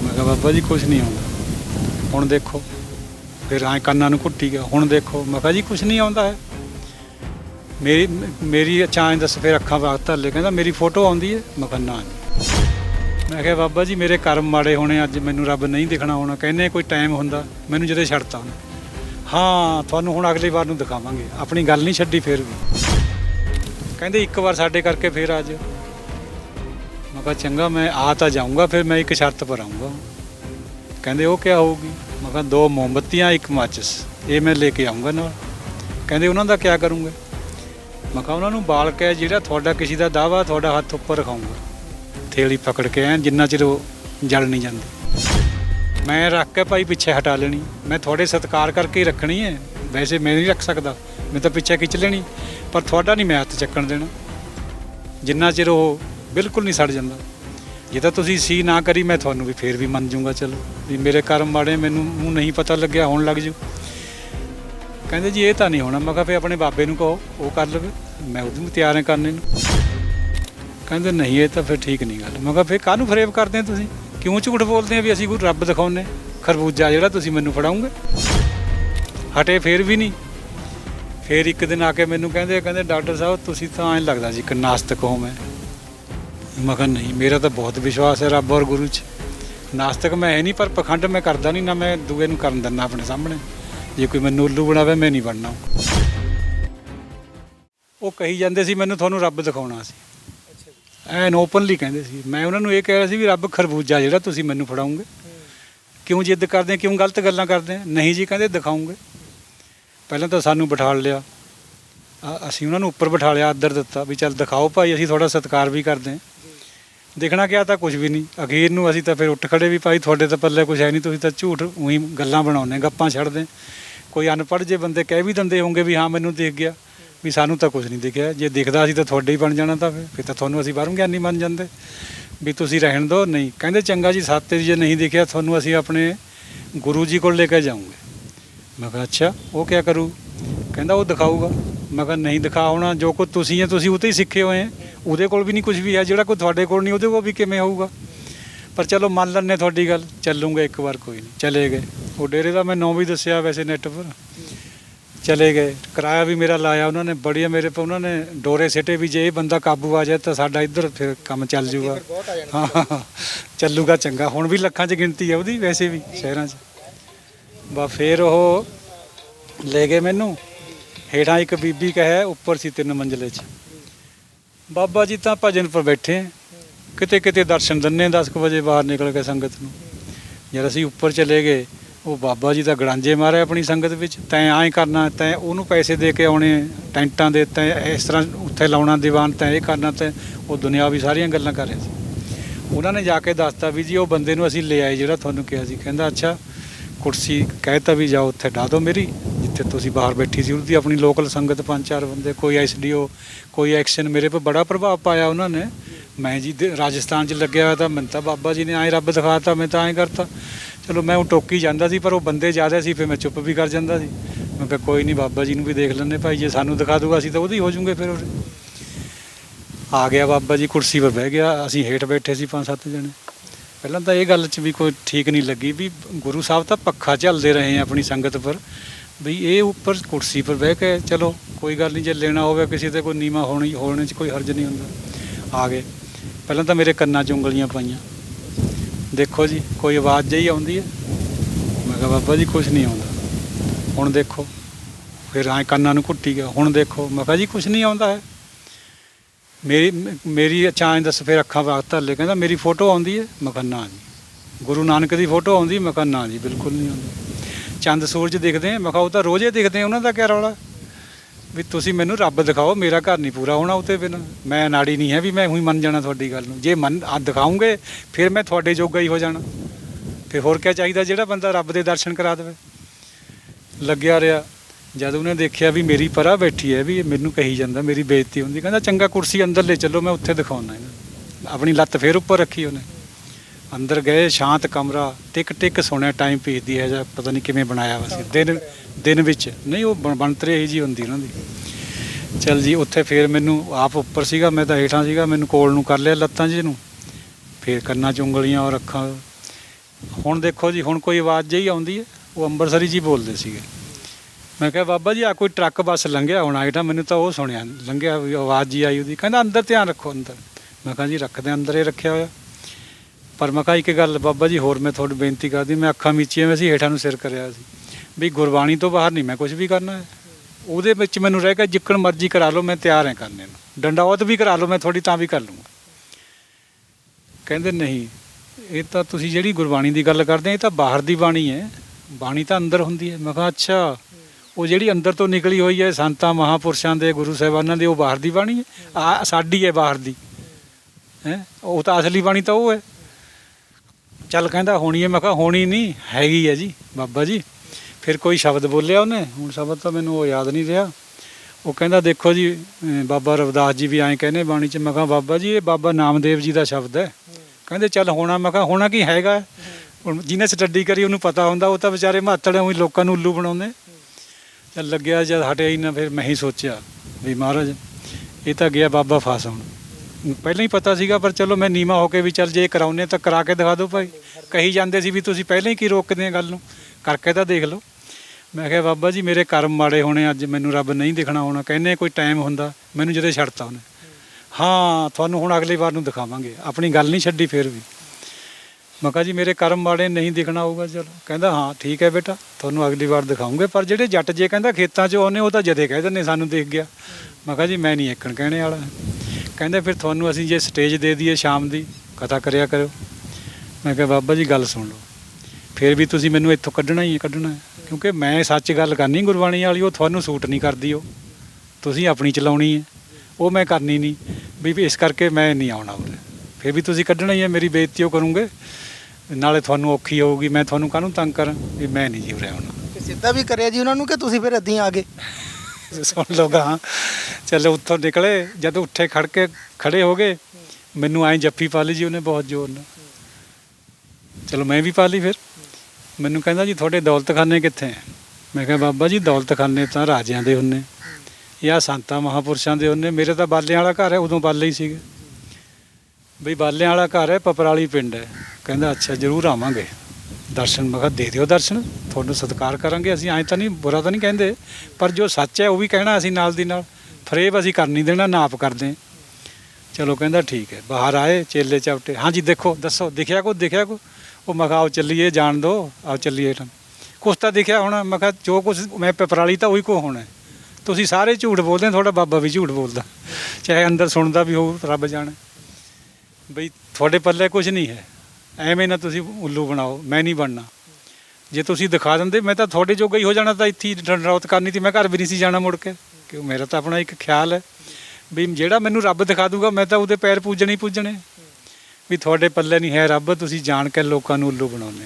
ਮੈਂ ਕਿਹਾ, ਬਾਬਾ ਜੀ ਕੁਝ ਨਹੀਂ ਆਉਂਦਾ। ਹੁਣ ਦੇਖੋ। ਫਿਰ ਐਂ ਕੰਨਾਂ ਨੂੰ ਘੁੱਟੀ ਗਿਆ। ਹੁਣ ਦੇਖੋ। ਮੈਂ ਕਿਹਾ, ਜੀ ਕੁਝ ਨਹੀਂ ਆਉਂਦਾ ਹੈ। ਮੇਰੀ ਮੇਰੀ ਅਚਾਂ ਦੱਸ ਫਿਰ ਅੱਖਾਂ ਵਾਕ ਧਰਲੇ ਕਹਿੰਦਾ, ਮੇਰੀ ਫੋਟੋ ਆਉਂਦੀ ਹੈ? ਮੈਂ ਕਿਹਾ, ਨਾ ਮੈਂ ਕਿਹਾ, ਬਾਬਾ ਜੀ, ਮੇਰੇ ਕਰਮ ਮਾੜੇ ਹੋਣੇ, ਅੱਜ ਮੈਨੂੰ ਰੱਬ ਨਹੀਂ ਦਿਖਣਾ ਹੋਣਾ। ਕਹਿੰਦੇ, ਕੋਈ ਟਾਈਮ ਹੁੰਦਾ, ਮੈਨੂੰ ਜਦੋਂ ਛੱਡਤਾ ਉਹਨੇ। ਹਾਂ, ਤੁਹਾਨੂੰ ਹੁਣ ਅਗਲੀ ਵਾਰ ਨੂੰ ਦਿਖਾਵਾਂਗੇ। ਆਪਣੀ ਗੱਲ ਨਹੀਂ ਛੱਡੀ ਫਿਰ ਵੀ। ਕਹਿੰਦੇ ਇੱਕ ਵਾਰ ਸਾਡੇ ਕਰਕੇ ਫਿਰ ਆ ਜਾਓ। ਮੈਂ ਕਿਹਾ, ਚੰਗਾ, ਮੈਂ ਆ ਤਾਂ ਜਾਊਂਗਾ, ਫਿਰ ਮੈਂ ਇੱਕ ਸ਼ਰਤ ਪਰ ਆਊਂਗਾ। ਕਹਿੰਦੇ, ਉਹ ਕਿਆ ਹੋਊਗੀ? ਮੈਂ ਕਿਹਾ, ਦੋ ਮੋਮਬੱਤੀਆਂ, ਇੱਕ ਮਾਚਿਸ। ਇਹ ਮੈਂ ਲੈ ਕੇ ਆਊਂਗਾ ਨਾਲ। ਕਹਿੰਦੇ, ਉਹਨਾਂ ਦਾ ਕਿਆ ਕਰੂੰਗੇ? ਮੈਂ ਕਿਹਾ, ਉਹਨਾਂ ਨੂੰ ਬਾਲ ਕੇ ਜਿਹੜਾ ਤੁਹਾਡਾ ਕਿਸੇ ਦਾ ਦਾਵਾ ਤੁਹਾਡਾ ਹੱਥ ਉੱਪਰ ਰਖਾਊਂਗਾ। ਥੇਲੀ ਪਕੜ ਕੇ ਐਨ ਜਿੰਨਾ ਚਿਰ ਉਹ ਜਲ ਨਹੀਂ ਜਾਂਦੀ। ਮੈਂ ਰੱਖ ਕੇ ਭਾਈ ਪਿੱਛੇ ਹਟਾ ਲੈਣੀ। ਮੈਂ ਤੁਹਾਡੇ ਸਤਿਕਾਰ ਕਰਕੇ ਹੀ ਰੱਖਣੀ ਹੈ। ਵੈਸੇ ਮੈਂ ਨਹੀਂ ਰੱਖ ਸਕਦਾ। ਮੈਂ ਤਾਂ ਪਿੱਛੇ ਖਿੱਚ ਲੈਣੀ। ਪਰ ਤੁਹਾਡਾ ਨਹੀਂ ਮੈਂ ਹੱਥ ਚੱਕਣ ਦੇਣਾ। ਜਿੰਨਾ ਚਿਰ ਉਹ ਬਿਲਕੁਲ ਨਹੀਂ ਸੜ ਜਾਂਦਾ। ਜੇ ਤਾਂ ਤੁਸੀਂ ਸੀ ਨਾ ਕਰੀ, ਮੈਂ ਤੁਹਾਨੂੰ ਵੀ ਫੇਰ ਵੀ ਮੰਨ ਜਾਊਂਗਾ, ਚਲੋ। ਵੀ ਮੇਰੇ ਕਰਮ ਮਾੜੇ ਮੈਨੂੰ ਨੂੰ ਨਹੀਂ ਪਤਾ ਲੱਗਿਆ, ਹੋਣ ਲੱਗ ਜੂ ਕਹਿੰਦੇ ਜੀ, ਇਹ ਤਾਂ ਨਹੀਂ ਹੋਣਾ। ਮੈਂ ਕਿਹਾ ਫੇ ਆਪਣੇ ਬਾਬੇ ਨੂੰ ਕਹੋ, ਉਹ ਕਰ ਲਵੇ। ਮੈਂ ਉਹਨੂੰ ਵੀ ਤਿਆਰ ਹਾਂ ਕਰਨੇ ਨੂੰ। ਕਹਿੰਦੇ, ਨਹੀਂ, ਇਹ ਤਾਂ ਫਿਰ ਠੀਕ ਨਹੀਂ ਗੱਲ। ਮੈਂ ਕਿਹਾ ਫੇ ਕਾਹਨੂੰ ਫਰੇਬ ਕਰਦੇ ਤੁਸੀਂ? ਕਿਉਂ ਝੂਠ ਬੋਲਦੇ ਆ ਵੀ ਅਸੀਂ ਕੋਈ ਰੱਬ ਦਿਖਾਉਨੇ ਖਰਬੂਜਾ ਜਿਹੜਾ ਤੁਸੀਂ ਮੈਨੂੰ ਫੜਾਉਂਗੇ। ਹਟੇ ਫੇਰ ਵੀ ਨਹੀਂ। ਫੇਰ ਇੱਕ ਦਿਨ ਆ ਕੇ ਮੈਨੂੰ ਕਹਿੰਦੇ ਕਹਿੰਦੇ ਡਾਕਟਰ ਸਾਹਿਬ, ਤੁਸੀਂ ਤਾਂ ਐਂ ਲੱਗਦਾ ਜੀ ਕਿ ਨਾਸਤਕ ਹੋ ਮੈਂ। ਮਗਰ ਨਹੀਂ, ਮੇਰਾ ਤਾਂ ਬਹੁਤ ਵਿਸ਼ਵਾਸ ਹੈ ਰੱਬ ਔਰ ਗੁਰੂ 'ਚ। ਨਾਸਤਕ ਮੈਂ ਹੈ ਨਹੀਂ, ਪਰ ਪਖੰਡ ਮੈਂ ਕਰਦਾ ਨਹੀਂ, ਨਾ ਮੈਂ ਦੂਏ ਨੂੰ ਕਰਨ ਦਿੰਦਾ ਆਪਣੇ ਸਾਹਮਣੇ। ਜੇ ਕੋਈ ਮੈਨੂੰ ਉੱਲੂ ਬਣਾਵੇ, ਮੈਂ ਨਹੀਂ ਬਣਨਾ। ਉਹ ਕਹੀ ਜਾਂਦੇ ਸੀ, ਮੈਨੂੰ ਤੁਹਾਨੂੰ ਰੱਬ ਦਿਖਾਉਣਾ ਸੀ। ਐਨ ਓਪਨਲੀ ਕਹਿੰਦੇ ਸੀ। ਮੈਂ ਉਹਨਾਂ ਨੂੰ ਇਹ ਕਹਿ ਰਿਹਾ ਸੀ ਵੀ ਰੱਬ ਖਰਬੂਜਾ ਜਿਹੜਾ ਤੁਸੀਂ ਮੈਨੂੰ ਫੜਾਉਂਗੇ ਕਿਉਂ ਜਿੱਦ ਕਰਦੇ, ਕਿਉਂ ਗਲਤ ਗੱਲਾਂ ਕਰਦੇ? ਨਹੀਂ ਜੀ ਕਹਿੰਦੇ ਦਿਖਾਉਂਗੇ ਪਹਿਲਾਂ ਤਾਂ ਸਾਨੂੰ ਬਿਠਾ ਲਿਆ। ਅਸੀਂ ਉਹਨਾਂ ਨੂੰ ਉੱਪਰ ਬਿਠਾ ਲਿਆ, ਆਦਰ ਦਿੱਤਾ ਵੀ ਚੱਲ ਦਿਖਾਓ ਭਾਈ, ਅਸੀਂ ਤੁਹਾਡਾ ਸਤਿਕਾਰ ਵੀ ਕਰਦੇ ਹਾਂ। ਦੇਖਣਾ ਕਿਹਾ ਤਾਂ ਕੁਝ ਵੀ ਨਹੀਂ। ਅਖੀਰ ਨੂੰ ਅਸੀਂ ਤਾਂ ਫਿਰ ਉੱਠ ਖੜੇ ਵੀ ਭਾਈ, ਤੁਹਾਡੇ ਤਾਂ ਪੱਲੇ ਕੁਝ ਹੈ ਨਹੀਂ, ਤੁਸੀਂ ਤਾਂ ਝੂਠ ਉਹੀ ਗੱਲਾਂ ਬਣਾਉਂਦੇ ਗੱਪਾਂ ਛੱਡਦੇ ਕੋਈ ਅਨਪੜ੍ਹ ਜੇ ਬੰਦੇ ਕਹਿ ਵੀ ਦਿੰਦੇ ਹੋਣਗੇ ਵੀ ਹਾਂ, ਮੈਨੂੰ ਦੇਖ ਗਿਆ। ਵੀ ਸਾਨੂੰ ਤਾਂ ਕੁਝ ਨਹੀਂ ਦਿਖਿਆ। ਜੇ ਦਿਖਦਾ ਸੀ ਤਾਂ ਤੁਹਾਡੇ ਹੀ ਬਣ ਜਾਣਾ ਤਾਂ ਫਿਰ। ਫਿਰ ਤਾਂ ਤੁਹਾਨੂੰ ਅਸੀਂ ਬਾਹਰੋਂ ਗਿਆਨੀ ਮੰਨ ਜਾਂਦੇ। ਵੀ ਤੁਸੀਂ ਰਹਿਣ ਦਿਓ, ਨਹੀਂ। ਕਹਿੰਦੇ ਚੰਗਾ ਜੀ ਸਾਤੇ ਜੇ ਨਹੀਂ ਦਿਖਿਆ, ਤੁਹਾਨੂੰ ਅਸੀਂ ਆਪਣੇ ਗੁਰੂ ਜੀ ਕੋਲ ਲੈ ਕੇ ਜਾਵਾਂਗੇ ਮੈਂ ਕਿਹਾ, ਅੱਛਾ, ਉਹ ਕੀ ਕਰੂ? ਕਹਿੰਦਾ, ਉਹ ਦਿਖਾਊਗਾ। ਮੈਂ ਕਿਹਾ, ਨਹੀਂ ਦਿਖਾ ਹੋਣਾ ਜੋ ਕੁਝ ਤੁਸੀਂ ਹੈ, ਤੁਸੀਂ ਉਹ ਤੇ ਹੀ ਸਿੱਖੇ ਹੋਏ ਹੈ। ਉਹਦੇ ਕੋਲ ਵੀ ਨਹੀਂ ਕੁਝ ਵੀ ਹੈ, ਜਿਹੜਾ ਕੋਈ ਤੁਹਾਡੇ ਕੋਲ ਨਹੀਂ, ਉਹਦੇ ਕੋਲ ਵੀ ਕਿਵੇਂ ਹੋਊਗਾ? ਪਰ ਚਲੋ, ਮੰਨ ਲੈਂਦੇ ਤੁਹਾਡੀ ਗੱਲ। ਚੱਲੂਗਾ ਇੱਕ ਵਾਰ, ਕੋਈ ਨਹੀਂ। ਚਲੇ ਗਏ। ਉਹ ਡੇਰੇ ਦਾ ਮੈਂ ਨੌ ਵੀ ਦੱਸਿਆ ਵੈਸੇ ਨੈਟ ਪਰ। ਚਲੇ ਗਏ। ਕਿਰਾਇਆ ਵੀ ਮੇਰਾ ਲਾਇਆ ਉਹਨਾਂ ਨੇ ਬੜੀਆ ਮੇਰੇ ਪਾ ਉਹਨਾਂ ਨੇ ਡੋਰੇ ਸਿੱਟੇ ਵੀ ਜੇ ਇਹ ਬੰਦਾ ਕਾਬੂ ਆ ਜਾਏ ਤਾਂ ਸਾਡਾ ਇੱਧਰ ਫਿਰ ਕੰਮ ਚੱਲ ਜੂਗਾ। ਹਾਂ ਚੱਲੂਗਾ ਚੰਗਾ। ਹੁਣ ਵੀ ਲੱਖਾਂ 'ਚ ਗਿਣਤੀ ਹੈ ਉਹਦੀ ਵੈਸੇ ਵੀ ਸ਼ਹਿਰਾਂ 'ਚ। ਬਾ ਫਿਰ ਉਹ ਲੈ ਗਏ ਮੈਨੂੰ। ਹੇਠਾਂ ਇੱਕ ਬੀਬੀ ਕਹੇ ਉੱਪਰ ਸੀ ਤਿੰਨ ਮੰਜ਼ਲੇ 'ਚ। ਬਾਬਾ ਜੀ ਤਾਂ ਭਜਨ ਪਰ ਬੈਠੇ। ਕਿਤੇ ਕਿਤੇ ਦਰਸ਼ਨ ਦਿੰਨੇ 10 ਕੁ ਵਜੇ ਬਾਹਰ ਨਿਕਲ ਕੇ ਸੰਗਤ ਨੂੰ। ਜਦ ਅਸੀਂ ਉੱਪਰ ਚਲੇ ਗਏ ਉਹ ਬਾਬਾ ਜੀ ਦਾ ਗੜਾਂਜੇ ਮਾਰੇ ਆਪਣੀ ਸੰਗਤ ਵਿੱਚ, ਤੈਂ ਐਂ ਕਰਨਾ, ਤੈਂ ਉਹਨੂੰ ਪੈਸੇ ਦੇ ਕੇ ਆਉਣੇ, ਟੈਂਟਾਂ ਦੇ, ਤੈਂ ਇਸ ਤਰ੍ਹਾਂ ਉੱਥੇ ਲਾਉਣਾ, ਦੀਵਾਨ, ਤੈਂ ਇਹ ਕਰਨਾ, ਤੈਂ ਉਹ ਦੁਨਿਆਵੀ ਸਾਰੀਆਂ ਗੱਲਾਂ ਕਰ ਰਿਹਾ ਸੀ। ਉਹਨਾਂ ਨੇ ਜਾ ਕੇ ਦੱਸਤਾ ਵੀ ਜੀ, ਉਹ ਬੰਦੇ ਨੂੰ ਅਸੀਂ ਲੈ ਆਏ, ਜਿਹੜਾ ਤੁਹਾਨੂੰ ਕਿਹਾ ਸੀ। ਕਹਿੰਦਾ, ਅੱਛਾ, ਕੁਰਸੀ ਕਹਿਤਾ ਵੀ ਜਾਓ, ਉੱਥੇ ਢਾ ਦਿਓ ਮੇਰੀ, ਜਿੱਥੇ ਤੁਸੀਂ ਬਾਹਰ ਬੈਠੀ ਸੀ। ਉਹਦੀ ਆਪਣੀ ਲੋਕਲ ਸੰਗਤ ਪੰਜ ਚਾਰ ਬੰਦੇ, ਕੋਈ ਐਸਡੀਓ ਕੋਈ ਐਕਸ਼ਨ ਮੇਰੇ 'ਤੇ ਬੜਾ ਪ੍ਰਭਾਵ ਪਾਇਆ ਉਹਨਾਂ ਨੇ। ਮੈਂ ਜੀ, ਦੇ- ਰਾਜਸਥਾਨ 'ਚ ਲੱਗਿਆ ਹੋਇਆ ਤਾਂ ਮੈਨੂੰ ਤਾਂ ਬਾਬਾ ਜੀ ਨੇ ਐਂ ਰੱਬ ਦਿਖਾਤਾ, ਮੈਂ ਤਾਂ ਐਂ ਕਰਤਾ। ਚਲੋ ਮੈਂ ਉਹ ਟੋਕੀ ਜਾਂਦਾ ਸੀ, ਪਰ ਉਹ ਬੰਦੇ ਜ਼ਿਆਦਾ ਸੀ, ਫਿਰ ਮੈਂ ਚੁੱਪ ਵੀ ਕਰ ਜਾਂਦਾ ਸੀ। ਮੈਂ ਕਿਹਾ ਕੋਈ ਨਹੀਂ, ਬਾਬਾ ਜੀ ਨੂੰ ਵੀ ਦੇਖ ਲੈਂਦੇ, ਭਾਈ ਜੇ ਸਾਨੂੰ ਦਿਖਾ ਦੂਗਾ ਅਸੀਂ ਤਾਂ ਉਹਦੀ ਹੋ ਜਾਊਂਗੇ ਫਿਰ ਉਰੇ। ਆ ਗਿਆ ਬਾਬਾ ਜੀ, ਕੁਰਸੀ 'ਤੇ ਬਹਿ ਗਿਆ, ਅਸੀਂ ਹੇਠ ਬੈਠੇ ਸੀ ਪੰਜ ਸੱਤ ਜਣੇ। ਪਹਿਲਾਂ ਤਾਂ ਇਹ ਗੱਲ 'ਚ ਵੀ ਕੋਈ ਠੀਕ ਨਹੀਂ ਲੱਗੀ ਵੀ ਗੁਰੂ ਸਾਹਿਬ ਤਾਂ ਪੱਖਾ ਝੱਲਦੇ ਰਹੇ ਆ ਆਪਣੀ ਸੰਗਤ ਪਰ। ਵੀ ਇਹ ਉੱਪਰ ਕੁਰਸੀ ਪਰ ਬਹਿ ਕੇ ਚਲੋ, ਕੋਈ ਗੱਲ ਨਹੀਂ, ਜੇ ਲੈਣਾ ਹੋਵੇ ਕਿਸੇ ਤੇ ਕੋਈ ਨੀਮਾ ਹੋਣੀ, ਹੋਣੇ 'ਚ ਕੋਈ ਹਰਜ ਨਹੀਂ ਹੁੰਦਾ। ਆ ਗਏ। ਪਹਿਲਾਂ ਤਾਂ ਮੇਰੇ ਕੰਨਾਂ 'ਚ ਉਂਗਲੀਆਂ ਪਾਈਆਂ। ਦੇਖੋ ਜੀ, ਕੋਈ ਆਵਾਜ਼ ਜਿਹੀ ਆਉਂਦੀ ਹੈ? ਮੈਂ ਕਿਹਾ, ਬਾਬਾ ਜੀ ਕੁਝ ਨਹੀਂ ਆਉਂਦਾ। ਹੁਣ ਦੇਖੋ, ਫਿਰ ਐਂ ਕੰਨਾਂ ਨੂੰ ਘੁੱਟੀ ਗਿਆ। ਹੁਣ ਦੇਖੋ, ਮੈਂ ਕਿਹਾ ਜੀ ਕੁਝ ਨਹੀਂ ਆਉਂਦਾ ਹੈ। ਮੇਰੀ ਮੇਰੀ ਅਚਾਂ ਦੱਸ ਫਿਰ ਅੱਖਾਂ ਵਾਕ ਧਰਲੇ, ਕਹਿੰਦਾ, ਮੇਰੀ ਫੋਟੋ ਆਉਂਦੀ ਹੈ? ਮੈਂ ਕਿਹਾ, ਨਾ ਜੀ। ਗੁਰੂ ਨਾਨਕ ਦੀ ਫੋਟੋ ਆਉਂਦੀ, ਮੈਂ ਕਿਹਾ, ਨਾ ਜੀ, ਬਿਲਕੁਲ ਨਹੀਂ ਆਉਂਦੀ। ਚੰਦ ਸੂਰਜ ਦਿਖਦੇ ਆ ਮੈਂ ਕਿਹਾ, ਉਹ ਤਾਂ ਰੋਜ਼ੇ ਦਿਖਦੇ ਆ ਉਹਨਾਂ ਦਾ ਕੀ ਰੌਲਾ? ਵੀ ਤੁਸੀਂ ਮੈਨੂੰ ਰੱਬ ਦਿਖਾਓ, ਮੇਰਾ ਘਰ ਨਹੀਂ ਪੂਰਾ ਹੋਣਾ ਉਤੇ ਬਿਨਾਂ। ਮੈਂ ਨਾੜੀ ਨਹੀਂ ਹੈ ਵੀ ਮੈਂ ਉਹੀ ਮੰਨ ਜਾਣਾ ਤੁਹਾਡੀ ਗੱਲ ਨੂੰ। ਜੇ ਮੰਨ ਆ ਦਿਖਾਉਂਗੇ, ਫਿਰ ਮੈਂ ਤੁਹਾਡੇ ਜੋਗਾ ਹੀ ਹੋ ਜਾਣਾ। ਫਿਰ ਹੋਰ ਕੀ ਚਾਹੀਦਾ ਜਿਹੜਾ ਬੰਦਾ ਰੱਬ ਦੇ ਦਰਸ਼ਨ ਕਰਾ ਦੇਵੇ? ਲੱਗਿਆ ਰਿਹਾ, ਜਦ ਉਹਨੇ ਦੇਖਿਆ ਵੀ ਮੇਰੀ ਪਰਾ ਬੈਠੀ ਹੈ, ਵੀ ਮੈਨੂੰ ਕਹੀ ਜਾਂਦਾ, ਮੇਰੀ ਬੇਇੱਜ਼ਤੀ ਹੁੰਦੀ। ਕਹਿੰਦਾ, ਚੰਗਾ ਕੁਰਸੀ ਅੰਦਰ ਲੈ ਚੱਲੋ, ਮੈਂ ਉੱਥੇ ਦਿਖਾਉਣਾ ਇਹਨਾਂ ਆਪਣੀ ਲੱਤ ਫੇਰ ਉੱਪਰ ਰੱਖੀ ਉਹਨੇ। ਅੰਦਰ ਗਏ, ਸ਼ਾਂਤ ਕਮਰਾ ਟਿਕ ਟਿਕ ਸੁਣਿਆ ਟਾਈਮ ਪੀਸ ਦੀ ਹੈ, ਜਾਂ ਪਤਾ ਨਹੀਂ ਕਿਵੇਂ ਬਣਾਇਆ ਵਾ ਸੀ। ਦਿਨ ਦਿਨ ਵਿੱਚ, ਨਹੀਂ, ਉਹ ਬਣ- ਬਣਤਰੇ ਇਹੀ ਜੀ ਹੁੰਦੀ ਉਹਨਾਂ ਦੀ। ਚਲ ਜੀ, ਉੱਥੇ ਫੇਰ ਮੈਨੂੰ ਆਪ ਉੱਪਰ ਸੀਗਾ, ਮੈਂ ਤਾਂ ਹੇਠਾਂ ਸੀਗਾ, ਮੈਨੂੰ ਕੋਲ ਨੂੰ ਕਰ ਲਿਆ ਲੱਤਾਂ ਜੀ ਨੂੰ। ਫੇਰ ਕੰਨਾਂ 'ਚ ਉਂਗਲੀਆਂ ਔਰ ਅੱਖਾਂ। ਹੁਣ ਦੇਖੋ ਜੀ, ਹੁਣ ਕੋਈ ਆਵਾਜ਼ ਜਿਹੀ ਆਉਂਦੀ ਹੈ, ਉਹ ਅੰਬਰਸਰੀ ਜੀ ਬੋਲਦੇ ਸੀਗੇ। ਮੈਂ ਕਿਹਾ, ਬਾਬਾ ਜੀ, ਆ ਕੋਈ ਟਰੱਕ ਬੱਸ ਲੰਘਿਆ ਹੁਣ ਆਈਟਾ ਮੈਨੂੰ ਤਾਂ ਉਹ ਸੁਣਿਆ, ਲੰਘਿਆ ਵੀ ਆਵਾਜ਼ ਜੀ ਆਈ ਉਹਦੀ। ਕਹਿੰਦਾ, ਅੰਦਰ ਧਿਆਨ ਰੱਖੋ, ਅੰਦਰ। ਮੈਂ ਕਿਹਾ ਜੀ, ਰੱਖਦੇ ਅੰਦਰ ਹੀ ਰੱਖਿਆ ਹੋਇਆ। ਪਰ ਮੈਂ ਕਿਹਾ ਇੱਕ ਗੱਲ ਬਾਬਾ ਜੀ, ਹੋਰ ਮੈਂ ਤੁਹਾਨੂੰ ਬੇਨਤੀ ਕਰਦੀ, ਮੈਂ ਅੱਖਾਂ ਮੀਚੀਆਂ ਮੈਂ ਸੀ, ਹੇਠਾਂ ਨੂੰ ਸਿਰ ਕਰਿਆ ਸੀ। ਵੀ ਗੁਰਬਾਣੀ ਤੋਂ ਬਾਹਰ ਨਹੀਂ ਮੈਂ ਕੁਝ ਵੀ ਕਰਨਾ ਹੈ। ਉਹਦੇ ਵਿੱਚ ਮੈਨੂੰ ਰਹਿ ਗਿਆ, ਜਿੱਕਣ ਮਰਜ਼ੀ ਕਰਾ ਲਓ, ਮੈਂ ਤਿਆਰ ਹਾਂ ਕਰਨੇ ਨੂੰ। ਡੰਡਾਵਤ ਵੀ ਕਰਾ ਲਓ, ਮੈਂ ਤੁਹਾਡੀ ਤਾਂ ਵੀ ਕਰ ਲੂੰਗਾ। ਕਹਿੰਦੇ ਨਹੀਂ, ਇਹ ਤਾਂ ਤੁਸੀਂ ਜਿਹੜੀ ਗੁਰਬਾਣੀ ਦੀ ਗੱਲ ਕਰਦੇ ਆ ਇਹ ਤਾਂ ਬਾਹਰ ਦੀ ਬਾਣੀ ਹੈ। ਬਾਣੀ ਤਾਂ ਅੰਦਰ ਹੁੰਦੀ ਹੈ। ਮੈਂ ਕਿਹਾ, ਅੱਛਾ, ਉਹ ਜਿਹੜੀ ਅੰਦਰ ਤੋਂ ਨਿਕਲੀ ਹੋਈ ਹੈ, ਸੰਤਾਂ, ਮਹਾਪੁਰਸ਼ਾਂ ਦੇ, ਗੁਰੂ ਸਾਹਿਬਾਨਾਂ ਦੇ, ਉਹ ਬਾਹਰ ਦੀ ਬਾਣੀ ਹੈ? ਆ, ਸਾਡੀ ਹੈ ਬਾਹਰ ਦੀ। ਹੈ? ਉਹ ਤਾਂ ਅਸਲੀ ਬਾਣੀ ਤਾਂ ਉਹ ਹੈ। ਚੱਲ ਕਹਿੰਦਾ ਹੋਣੀ ਹੈ। ਮੈਂ ਕਿਹਾ ਹੋਣੀ ਨਹੀਂ, ਹੈਗੀ ਹੈ ਜੀ, ਬਾਬਾ ਜੀ। ਫਿਰ ਕੋਈ ਸ਼ਬਦ ਬੋਲਿਆ ਉਹਨੇ। ਹੁਣ ਸ਼ਬਦ ਤਾਂ ਮੈਨੂੰ ਉਹ ਯਾਦ ਨਹੀਂ ਰਿਹਾ। ਉਹ ਕਹਿੰਦਾ ਦੇਖੋ ਜੀ ਬਾਬਾ ਰਵਿਦਾਸ ਜੀ ਵੀ ਐਂ ਕਹਿੰਦੇ ਬਾਣੀ 'ਚ, ਮੈਂ ਕਿਹਾ ਬਾਬਾ ਜੀ, ਇਹ ਬਾਬਾ ਨਾਮਦੇਵ ਜੀ ਦਾ ਸ਼ਬਦ ਹੈ। ਕਹਿੰਦੇ ਚੱਲ ਹੋਣਾ, ਮੈਂ ਕਿਹਾ ਹੋਣਾ ਕੀ ਹੈਗਾ? ਹੁਣ ਜਿਹਨੇ ਸਟੱਡੀ ਕਰੀ ਉਹਨੂੰ ਪਤਾ ਹੁੰਦਾ, ਉਹ ਤਾਂ ਵਿਚਾਰੇ ਮਾਤੜ ਉਹੀ ਲੋਕਾਂ ਨੂੰ ਉੱਲੂ ਬਣਾਉਂਦੇ। ਚੱਲ ਲੱਗਿਆ ਜਦ ਹਟਿਆ ਹੀ ਨਾ, ਫਿਰ ਮੈਂ ਹੀ ਸੋਚਿਆ ਵੀ ਮਹਾਰਾਜ, ਇਹ ਤਾਂ ਗਿਆ ਬਾਬਾ ਫਾਸ ਹੁਣ ਪਹਿਲਾਂ ਹੀ ਪਤਾ ਸੀਗਾ, ਪਰ ਚਲੋ ਮੈਂ ਨੀਮਾ ਹੋ ਕੇ ਵੀ ਚੱਲ ਜੇ ਕਰਾਉਨੇ ਤਾਂ ਕਰਾ ਕੇ ਦਿਖਾ ਦਿਓ ਭਾਈ। ਕਹੀ ਜਾਂਦੇ ਸੀ ਵੀ ਤੁਸੀਂ ਪਹਿਲਾਂ ਹੀ ਕੀ ਰੋਕਦੇ ਆ ਗੱਲ ਨੂੰ। ਕਰਕੇ ਤਾਂ ਦੇਖ ਲਓ। ਮੈਂ ਕਿਹਾ, ਬਾਬਾ ਜੀ, ਮੇਰੇ ਕਰਮ ਮਾੜੇ ਹੋਣੇ, ਅੱਜ ਮੈਨੂੰ ਰੱਬ ਨਹੀਂ ਦਿਖਣਾ ਹੋਣਾ, ਕਹਿੰਦੇ ਕੋਈ ਟਾਈਮ ਹੁੰਦਾ, ਮੈਨੂੰ ਜਦੋਂ ਛੱਡਤਾ ਉਹਨੇ। ਹਾਂ, ਤੁਹਾਨੂੰ ਹੁਣ ਅਗਲੀ ਵਾਰ ਨੂੰ ਦਿਖਾਵਾਂਗੇ। ਆਪਣੀ ਗੱਲ ਨਹੀਂ ਛੱਡੀ ਫਿਰ ਵੀ। ਮੈਂ ਕਿਹਾ ਜੀ, ਮੇਰੇ ਕਰਮ ਮਾੜੇ ਨਹੀਂ ਦਿਖਣਾ ਹੋਊਗਾ, ਚਲੋ। ਕਹਿੰਦਾ, ਹਾਂ, ਠੀਕ ਹੈ ਬੇਟਾ, ਤੁਹਾਨੂੰ ਅਗਲੀ ਵਾਰ ਦਿਖਾਉਂਗੇ, ਪਰ ਜਿਹੜੇ ਜੱਟ ਜੇ ਕਹਿੰਦਾ ਖੇਤਾਂ 'ਚ ਆਉਨੇ ਉਹ ਤਾਂ ਜਦੇ ਕਹਿ ਦਿੰਦੇ, ਸਾਨੂੰ ਦੇਖ ਗਿਆ। ਮੈਂ ਕਿਹਾ ਜੀ, ਮੈਂ ਨਹੀਂ ਏਕਣ ਕਹਿਣੇ ਵਾਲਾ। ਕਹਿੰਦੇ ਫਿਰ ਤੁਹਾਨੂੰ ਅਸੀਂ ਜੇ ਸਟੇਜ ਦੇ ਦਈਏ ਸ਼ਾਮ ਦੀ, ਕਥਾ ਕਰਿਆ ਕਰੋ ਮੈਂ ਕਿਹਾ, ਬਾਬਾ ਜੀ, ਗੱਲ ਸੁਣ ਲਓ। ਫਿਰ ਵੀ ਤੁਸੀਂ ਮੈਨੂੰ ਇੱਥੋਂ ਕੱਢਣਾ ਹੀ ਹੈ, ਕੱਢਣਾ ਕਿਉਂਕਿ ਮੈਂ ਸੱਚ ਗੱਲ ਕਰਨੀ ਗੁਰਬਾਣੀ ਵਾਲੀ, ਉਹ ਤੁਹਾਨੂੰ ਸੂਟ ਨਹੀਂ ਕਰਦੀ ਉਹ। ਤੁਸੀਂ ਆਪਣੀ ਚਲਾਉਣੀ ਹੈ। ਉਹ ਮੈਂ ਕਰਨੀ ਨਹੀਂ। ਵੀ ਇਸ ਕਰਕੇ ਮੈਂ ਨਹੀਂ ਆਉਣਾ ਉਰੇ। ਫਿਰ ਵੀ ਤੁਸੀਂ ਕੱਢਣਾ ਹੀ ਹੈ, ਮੇਰੀ ਬੇਇੱਜ਼ਤੀ ਉਹ ਕਰੋਗੇ। ਨਾਲੇ ਤੁਹਾਨੂੰ ਔਖੀ ਹੋਊਗੀ, ਮੈਂ ਤੁਹਾਨੂੰ ਕਾਹਨੂੰ ਤੰਗ ਕਰਾਂ? ਵੀ ਮੈਂ ਨਹੀਂ ਜੀ ਉਰੇ ਆਉਣਾ। ਸਿੱਧਾ ਵੀ ਕਰਿਆ ਜੀ ਉਹਨਾਂ ਨੂੰ ਕਿ ਤੁਸੀਂ ਫਿਰ ਏਦਾਂ ਹੀ ਆ ਗਏ? ਸੁਣ ਲਓ ਹਾਂ ਚਲੋ ਉੱਥੋਂ ਨਿਕਲੇ, ਜਦ ਉੱਠੇ ਖੜ ਕੇ ਖੜੇ ਹੋ ਗਏ, ਮੈਨੂੰ ਐਂ ਜੱਫੀ ਪਾ ਲਈ ਜੀ ਉਹਨੇ ਬਹੁਤ ਜ਼ੋਰ ਨਾਲ। ਚਲੋ ਮੈਂ ਵੀ ਪਾ ਲਈ ਫਿਰ। ਮੈਨੂੰ ਕਹਿੰਦਾ ਜੀ, ਤੁਹਾਡੇ ਦੌਲਤਖਾਨੇ ਕਿੱਥੇ ਹੈ ਮੈਂ ਕਿਹਾ, ਬਾਬਾ ਜੀ, ਦੌਲਤਖਾਨੇ ਤਾਂ ਰਾਜਿਆਂ ਦੇ ਹੁੰਨੇ। ਜਾਂ ਸੰਤਾਂ ਮਹਾਪੁਰਸ਼ਾਂ ਦੇ ਹੁੰਨੇ। ਮੇਰੇ ਤਾਂ ਬਾਲਿਆਂ ਵਾਲਾ ਘਰ ਹੈ ਉਦੋਂ ਬਾਲੇ ਹੀ ਸੀਗੇ। ਬਈ ਬਾਲਿਆਂ ਵਾਲਾ ਘਰ ਹੈ ਪਪਰਾਲੀ ਪਿੰਡ ਹੈ ਕਹਿੰਦਾ, ਅੱਛਾ, ਜ਼ਰੂਰ ਆਵਾਂਗੇ। ਦਰਸ਼ਨ, ਮੈਂ ਕਿਹਾ ਦੇ ਦਿਓ ਦਰਸ਼ਨ, ਤੁਹਾਨੂੰ ਸਤਿਕਾਰ ਕਰਾਂਗੇ, ਅਸੀਂ ਐਂ ਤਾਂ ਨਹੀਂ, ਬੁਰਾ ਤਾਂ ਨਹੀਂ ਕਹਿੰਦੇ, ਪਰ ਜੋ ਸੱਚ ਹੈ ਉਹ ਵੀ ਕਹਿਣਾ ਅਸੀਂ ਨਾਲ ਦੀ ਨਾਲ, ਫਰੇਬ ਅਸੀਂ ਕਰ ਨਹੀਂ ਦੇਣਾ ਨਾਪ ਕਰਦੇ ਚਲੋ ਕਹਿੰਦਾ ਠੀਕ ਹੈ, ਬਾਹਰ ਆਏ, ਚੇਲੇ ਚਾਵਟੇ ਹਾਂਜੀ ਦੇਖੋ, ਦੱਸੋ, ਦਿਖਿਆ ਕੋ ਦਿਖਿਆ ਕੋ? ਉਹ ਮੈਂ ਕਿਹਾ ਆਓ ਚੱਲੀਏ, ਜਾਣ ਦੋ, ਆਓ ਚੱਲੀਏ ਕੁਛ ਤਾਂ ਦਿਖਿਆ ਹੋਣਾ, ਮੈਂ ਕਿਹਾ ਜੋ ਕੁਛ, ਮੈਂ ਪਪਰਾਲੀ ਤਾਂ ਉਹੀ ਕੋ ਹੋਣਾ ਤੁਸੀਂ ਸਾਰੇ ਝੂਠ ਬੋਲਦੇ ਤੁਹਾਡਾ ਬਾਬਾ ਵੀ ਝੂਠ ਬੋਲਦਾ। ਚਾਹੇ ਅੰਦਰ ਸੁਣਦਾ ਵੀ ਹੋਊ, ਰੱਬ ਜਾਣੇ। ਬਈ ਤੁਹਾਡੇ ਪੱਲੇ ਕੁਝ ਨਹੀਂ ਹੈ। ਐਵੇਂ ਨਾ ਤੁਸੀਂ ਉੱਲੂ ਬਣਾਓ, ਮੈਂ ਨਹੀਂ ਬਣਨਾ। ਜੇ ਤੁਸੀਂ ਦਿਖਾ ਦਿੰਦੇ, ਮੈਂ ਤਾਂ ਤੁਹਾਡੇ ਜੋਗਾ ਹੀ ਹੋ ਜਾਣਾ, ਤਾਂ ਇੱਥੇ ਹੀ ਡੰਡਰੌਤ ਕਰਨੀ ਸੀ, ਮੈਂ ਘਰ ਵੀ ਨਹੀਂ ਸੀ ਜਾਣਾ ਮੁੜ ਕੇ। ਕਿਉਂ, ਮੇਰਾ ਤਾਂ ਆਪਣਾ ਇੱਕ ਖਿਆਲ ਹੈ ਵੀ ਜਿਹੜਾ ਮੈਨੂੰ ਰੱਬ ਦਿਖਾ ਦੂਗਾ, ਮੈਂ ਤਾਂ ਉਹਦੇ ਪੈਰ ਪੂਜਣੇ ਹੀ ਪੂਜਣੇ। ਵੀ ਤੁਹਾਡੇ ਪੱਲੇ ਨਹੀਂ ਹੈ ਰੱਬ, ਤੁਸੀਂ ਜਾਣ ਕੇ ਲੋਕਾਂ ਨੂੰ ਉੱਲੂ ਬਣਾਉਂਦੇ।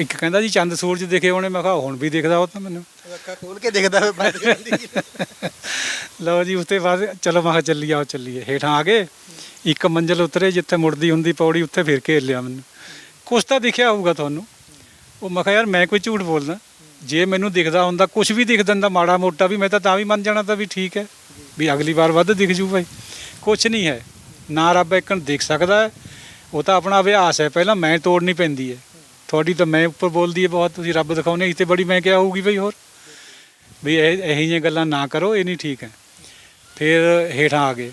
ਇੱਕ ਕਹਿੰਦਾ ਜੀ, ਚੰਦ ਸੂਰਜ ਦਿਖੇ ਹੋਣੇ, ਮੈਂ ਕਿਹਾ ਹੁਣ ਵੀ ਦਿਖਦਾ ਉਹ ਤਾਂ ਮੈਨੂੰ। ਅੱਖਾਂ ਖੋਲ ਕੇ ਦੇਖਦਾ ਹੋਵੇ ਬੰਦ ਕਰਦੀ ਲਓ ਜੀ ਉਸ ਤੋਂ ਬਾਅਦ ਚਲੋ ਮੈਂ ਕਿਹਾ ਚੱਲੀ ਆਓ ਚੱਲੀਏ। ਹੇਠਾਂ ਆ ਗਏ। ਇੱਕ ਮੰਜ਼ਲ ਉਤਰੇ ਜਿੱਥੇ ਮੁੜਦੀ ਹੁੰਦੀ ਪੌੜੀ, ਉੱਥੇ ਫਿਰ ਘੇਰ ਲਿਆ ਮੈਨੂੰ। ਕੁਛ ਤਾਂ ਦਿਖਿਆ ਹੋਊਗਾ ਤੁਹਾਨੂੰ। ਉਹ ਮੈਂ ਕਿਹਾ, ਯਾਰ, ਮੈਂ ਕੋਈ ਝੂਠ ਬੋਲਦਾ। ਜੇ ਮੈਨੂੰ ਦਿਖਦਾ ਹੁੰਦਾ ਕੁਝ ਵੀ ਦਿਖ ਦਿੰਦਾ ਮਾੜਾ ਮੋਟਾ ਵੀ, ਮੈਂ ਤਾਂ ਤਾਂ ਵੀ ਮੰਨ ਜਾਣਾ ਤਾਂ ਵੀ ਠੀਕ ਹੈ। ਵੀ ਅਗਲੀ ਵਾਰ ਵੱਧ ਦਿਖ ਜੂ ਭਾਈ। ਕੁਛ ਨਹੀਂ ਹੈ। ਨਾ ਰੱਬ ਇੱਕਣ ਦੇਖ ਸਕਦਾ ਹੈ। ਉਹ ਤਾਂ ਆਪਣਾ ਅਭਿਆਸ ਹੈ। ਪਹਿਲਾਂ ਮੈਂ ਤੋੜਨੀ ਪੈਂਦੀ ਹੈ। ਤੁਹਾਡੀ ਤਾਂ ਮੈਂ ਉੱਪਰ ਬੋਲਦੀ ਹੈ ਬਹੁਤ। ਤੁਸੀਂ ਰੱਬ ਦਿਖਾਉਨੇ ਇਸ ਬੜੀ ਮੈਂ ਕਿਹਾ ਹੋਊਗੀ ਬਈ ਹੋਰ। ਵੀ ਇਹ ਇਹੋ ਜਿਹੀਆਂ ਗੱਲਾਂ ਨਾ ਕਰੋ, ਇਹ ਨਹੀਂ ਠੀਕ ਹੈ। ਫਿਰ ਹੇਠਾਂ ਆ ਗਏ।